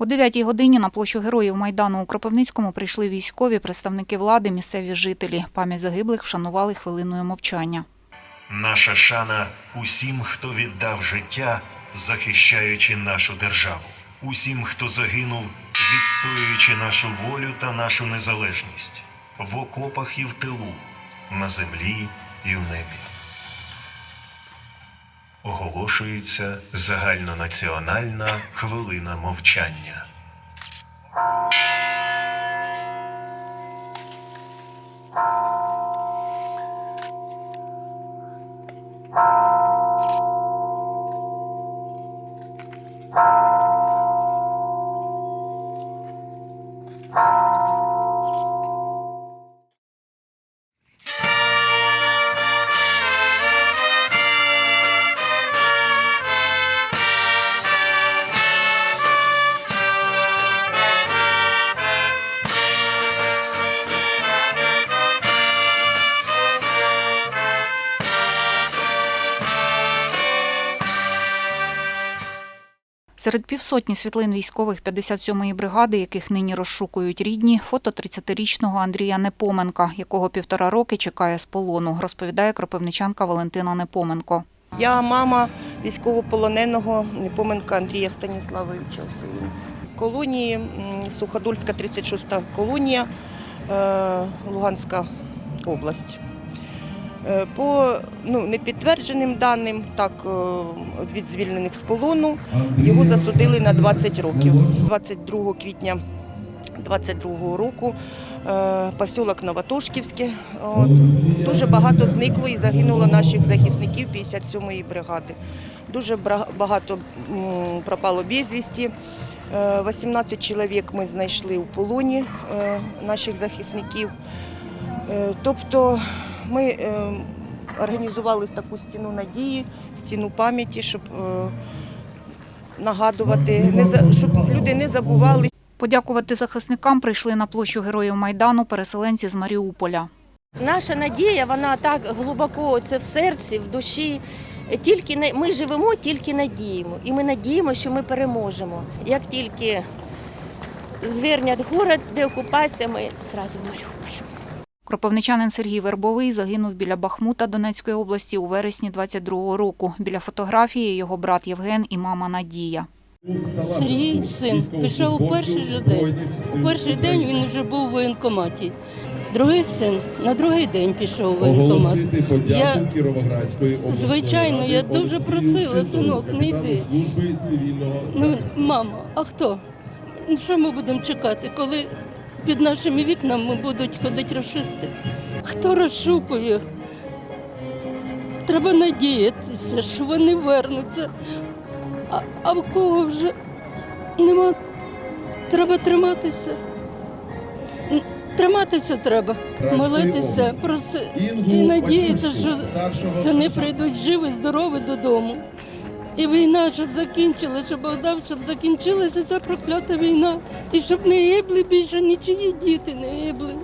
О 9 годині на площу Героїв Майдану у Кропивницькому прийшли військові, представники влади, місцеві жителі. Пам'ять загиблих вшанували хвилиною мовчання. Наша шана усім, хто віддав життя, захищаючи нашу державу, усім, хто загинув, відстоюючи нашу волю та нашу незалежність в окопах і в тилу, на землі і в небі. Оголошується загальнонаціональна хвилина мовчання. Серед півсотні світлин військових 57-ї бригади, яких нині розшукують рідні, фото 30-річного Андрія Непоменка, якого півтора роки чекає з полону, розповідає кропивничанка Валентина Непоменко. Я мама військовополоненого Непоменка Андрія Станіславовича. Колонії Суходольська, 36-та колонія, е, Луганська область. Е, По ну, непідтвердженим даним, так е, від звільнених з полону, його засудили на 20 років. 22 квітня 22 року е, посілок Новотошківське. От. Дуже багато зникло і загинуло наших захисників 57-ї бригади. Дуже багато пропало безвісті. Е, 18 чоловік ми знайшли у полоні наших захисників. Тобто ми е, організували таку стіну надії, стіну пам'яті, щоб е, нагадувати, не за- щоб люди не забували. Подякувати захисникам прийшли на площу Героїв Майдану переселенці з Маріуполя. Наша надія, вона так глибоко це в серці, в душі. Тільки ми живемо, тільки надіємо. І ми надіємо, що ми переможемо. Як тільки звернять город, де окупація, ми зразу в Маріуполь. Кропивничанин Сергій Вербовий загинув біля Бахмута Донецької області у вересні 22-го року. Біля фотографії його брат Євген і мама Надія. Сергій син пішов у перший же день. У перший день він вже був у воєнкоматі. Другий син на другий день пішов у воєнкомат. Я- Звичайно, я дуже просила, синок, не йди. Ну, мамо, а хто? Ну, Що ми будемо чекати, коли під нашими вікнами будуть ходити расисти? Хто розшукує? Треба надіятися, що вони вернуться. А, а в кого вже нема. Треба триматися. Триматися треба, молитися, проси і надіятися, що сини прийдуть живі, здорові додому. І війна, щоб закінчилася, щоб Богдан, щоб закінчилася ця проклята війна. І щоб не гибли більше нічиї діти не гибли.